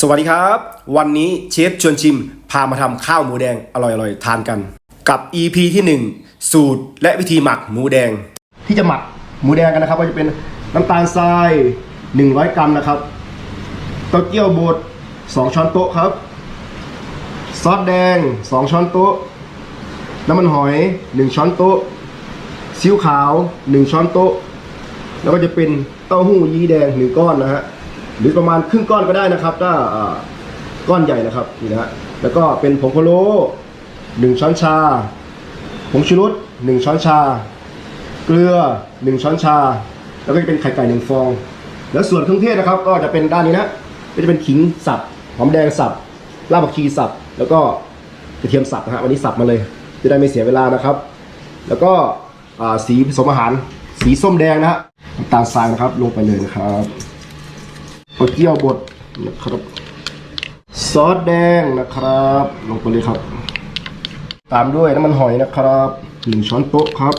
สวัสดีครับ วันนี้เชฟชวนชิม พามาทำข้าวหมูแดงอร่อยๆ ทานกัน กับ EP ที่ 1 สูตรและวิธีหมักหมูแดง ที่จะหมักหมูแดงกันนะครับก็จะเป็นน้ำตาลทราย 100 กรัมนะครับเต้าเจี้ยวบด2 ช้อนโต๊ะครับ ซอสแดง 2 ช้อนโต๊ะ น้ำมันหอย 1 ช้อนโต๊ะซีอิ๊วขาว 1 ช้อนโต๊ะ แล้วก็จะเป็นเต้าหู้ยี้แดงหนึ่งก้อนนะฮะ หรือประมาณครึ่งก้อนก็ได้นะครับ ถ้าก้อนใหญ่นะครับนี่นะฮะแล้วก็เป็นผงพะโล้หนึ่งช้อนชาผงชูรสหนึ่งช้อนชา เกลือหนึ่งช้อนชา แล้วก็จะเป็นไข่ไก่หนึ่งฟอง แล้วส่วนเครื่องเทศนะครับ ก็จะเป็นด้านนี้นะก็จะเป็นขิงสับหอมแดงสับรากผักชีสับแล้วก็กระเทียมสับนะฮะวันนี้สับมาเลย จะได้ไม่เสียเวลานะครับ แล้วก็สีผสมอาหาร สีส้มแดงนะฮะน้ำตาลทรายนะครับลงไปเลยนะครับ เต้าเจี้ยวบดนะครับ ซอสแดงนะครับ ลงไปเลยครับ ตามด้วยน้ำมันหอยนะครับหนึ่งช้อนโต๊ะครับ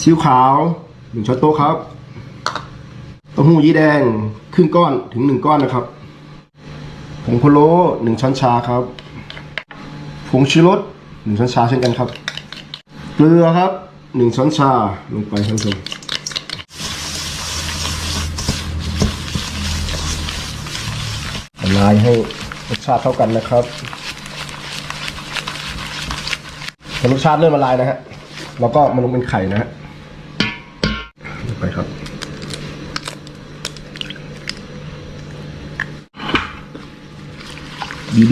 ซีอิ๊วขาวหนึ่งช้อนโต๊ะครับเต้าหู้ยี้แดงครึ่งก้อนถึงหนึ่งก้อนนะครับผงพะโล้หนึ่งช้อนชาครับผงชูรสหนึ่งช้อนชาเช่นกันครับ เกลือครับหนึ่งช้อนชาลงไปท่านผู้ชม ละลายให้รสชาติเท่ากันนะครับพอรสชาติเริ่มละลายนะฮะเราก็มาลงเป็นไข่นะฮะไปครับ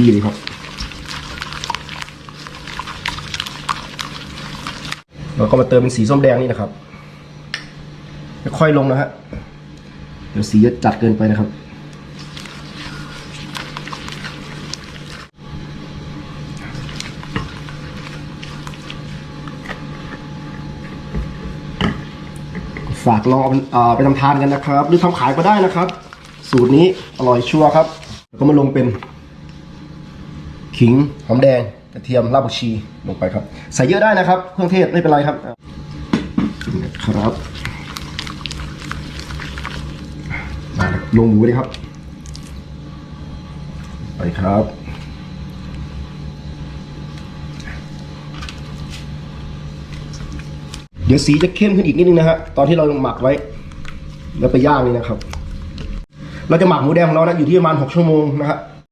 ดีๆเลยครับ เราก็มาเติมเป็นสีส้มแดงนี่นะครับค่อยลงนะฮะเดี๋ยวสีจะจัดเกินไปนะครับ ฝากลองเอาไปทำทานกันนะครับ หรือทำขายก็ได้นะครับ สูตรนี้อร่อยชัวร์ครับแล้วก็มาลงเป็น ขิงหอมแดงกระเทียมรากผักชีลงไปครับ ใส่เยอะได้นะครับ เครื่องเทศไม่เป็นไรครับครับมาลงหมูเลยครับ ไปครับ ดี๋ยวสีจะเข้มขึ้นอีกนิดนึงนะฮะตอนที่เราหมักไว้ แล้วไปย่างนี่นะครับ เราจะหมักหมูแดงของเรานะอยู่ที่ประมาณ 6 ชั่วโมงนะครับ